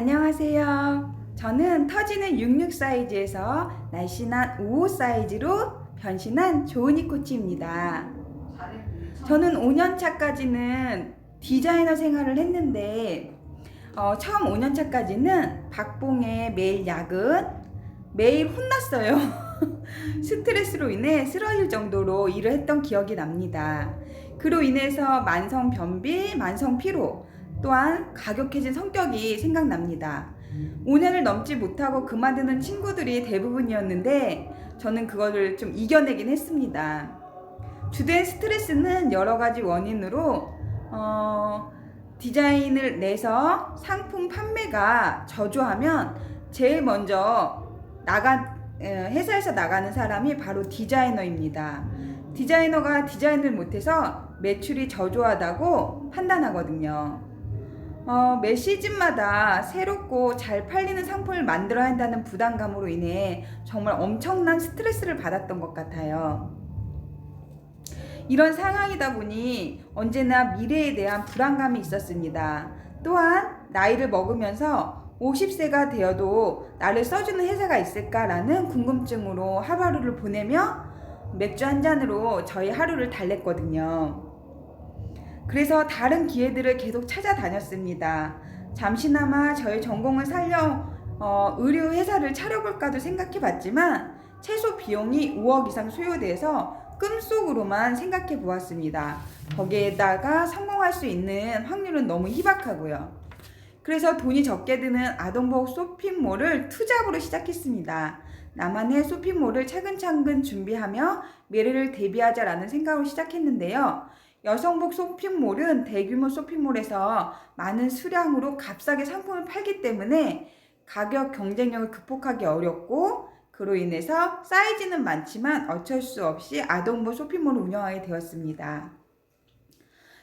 안녕하세요. 저는 터지는 66 사이즈에서 날씬한 55 사이즈로 변신한 조은이 코치입니다. 저는 5년 차까지는 디자이너 생활을 했는데 어, 처음 5년 차까지는 박봉의 매일 야근 매일 혼났어요. 스트레스로 인해 쓰러질 정도로 일을 했던 기억이 납니다. 그로 인해서 만성 변비, 만성 피로, 또한 가격해진 성격이 생각납니다. 5년을 넘지 못하고 그만두는 친구들이 대부분이었는데 저는 그거를 좀 이겨내긴 했습니다. 주된 스트레스는 여러 가지 원인으로 어, 디자인을 내서 상품 판매가 저조하면 제일 먼저 나가 에, 회사에서 나가는 사람이 바로 디자이너입니다. 디자이너가 디자인을 못해서 매출이 저조하다고 판단하거든요. 어, 매 시즌마다 새롭고 잘 팔리는 상품을 만들어야 한다는 부담감으로 인해 정말 엄청난 스트레스를 받았던 것 같아요. 이런 상황이다 보니 언제나 미래에 대한 불안감이 있었습니다. 또한 나이를 먹으면서 50세가 되어도 나를 써주는 회사가 있을까라는 궁금증으로 하루하루를 보내며 맥주 한 잔으로 저희 하루를 달랬거든요. 그래서 다른 기회들을 계속 찾아다녔습니다. 잠시나마 저의 전공을 살려 어, 의류 회사를 차려볼까도 생각해봤지만 최소 비용이 5억 이상 소요돼서 꿈속으로만 생각해 보았습니다. 거기에다가 성공할 수 있는 확률은 너무 희박하고요. 그래서 돈이 적게 드는 아동복 쇼핑몰을 투잡으로 시작했습니다. 나만의 쇼핑몰을 차근차근 준비하며 미래를 대비하자라는 생각으로 시작했는데요. 여성복 쇼핑몰은 대규모 쇼핑몰에서 많은 수량으로 값싸게 상품을 팔기 때문에 가격 경쟁력을 극복하기 어렵고 그로 인해서 사이즈는 많지만 어쩔 수 없이 아동복 쇼핑몰을 운영하게 되었습니다.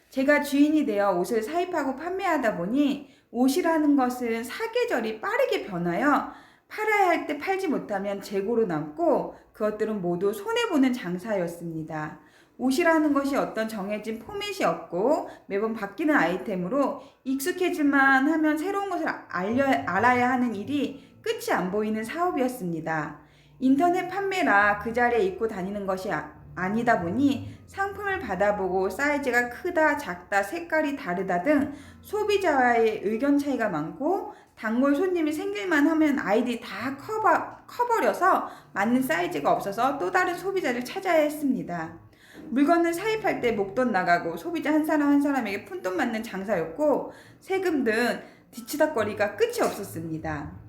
제가 주인이 되어 옷을 사입하고 판매하다 보니 옷이라는 것은 사계절이 빠르게 변하여 팔아야 할 때 팔지 못하면 재고로 남고 그것들은 모두 손해보는 장사였습니다. 옷이라는 것이 어떤 정해진 포맷이 없고 매번 바뀌는 아이템으로 익숙해질만 하면 새로운 것을 알려, 알아야 하는 일이 끝이 안 보이는 사업이었습니다. 인터넷 판매라 그 자리에 입고 다니는 것이 아, 아니다 보니 상품을 받아보고 사이즈가 크다, 작다, 색깔이 다르다 등 소비자와의 의견 차이가 많고 단골 손님이 생길만 하면 아이들이 다 커버, 커버려서 맞는 사이즈가 없어서 또 다른 소비자를 찾아야 했습니다. 물건을 사입할 때 목돈 나가고 소비자 한 사람 한 사람에게 푼돈 맞는 장사였고 세금 등 뒤치다거리가 끝이 없었습니다.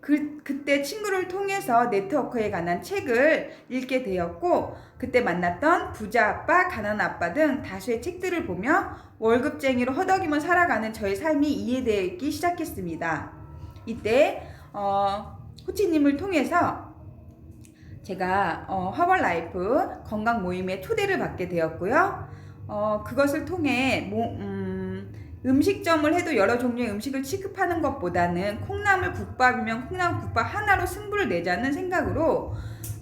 그, 그때 친구를 통해서 네트워크에 관한 책을 읽게 되었고 그때 만났던 부자 아빠, 가난 아빠 등 다수의 책들을 보며 월급쟁이로 허덕이며 살아가는 저의 삶이 이해되기 시작했습니다. 이때 어, 호치님을 통해서 제가 어, 허벌라이프 건강 모임에 초대를 받게 되었고요. 어, 그것을 통해 모, 음, 음식점을 해도 여러 종류의 음식을 취급하는 것보다는 콩나물 국밥이면 콩나물 국밥 하나로 승부를 내자는 생각으로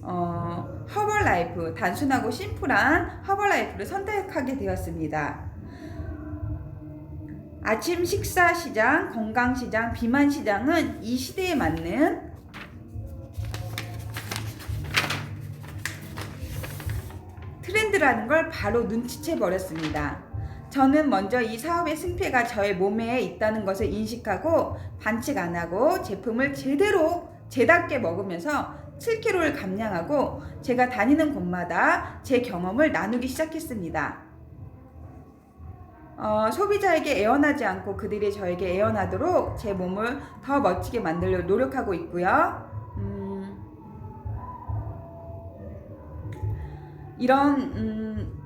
어, 허벌라이프 단순하고 심플한 허벌라이프를 선택하게 되었습니다. 아침 식사 시장, 건강 시장, 비만 시장은 이 시대에 맞는 트렌드라는 걸 바로 눈치채 버렸습니다. 저는 먼저 이 사업의 승패가 저의 몸에 있다는 것을 인식하고 반칙 안 하고 제품을 제대로 제답게 먹으면서 7kg를 감량하고 제가 다니는 곳마다 제 경험을 나누기 시작했습니다. 어, 소비자에게 애원하지 않고 그들이 저에게 애원하도록 제 몸을 더 멋지게 만들려 노력하고 있고요. 이런 음,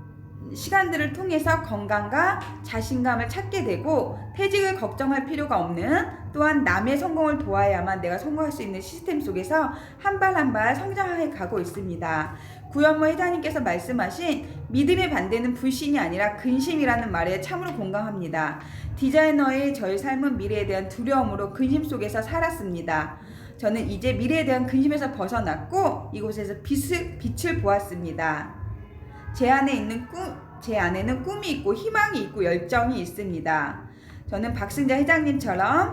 시간들을 통해서 건강과 자신감을 찾게 되고 퇴직을 걱정할 필요가 없는 또한 남의 성공을 도와야만 내가 성공할 수 있는 시스템 속에서 한 발 한 발 성장해 가고 있습니다. 구현모 회장님께서 말씀하신 믿음의 반대는 불신이 아니라 근심이라는 말에 참으로 공감합니다. 디자이너의 저의 삶은 미래에 대한 두려움으로 근심 속에서 살았습니다. 저는 이제 미래에 대한 근심에서 벗어났고 이곳에서 빛을, 빛을 보았습니다. 제 안에 있는 꿈, 제 안에는 꿈이 있고 희망이 있고 열정이 있습니다. 저는 박승자 회장님처럼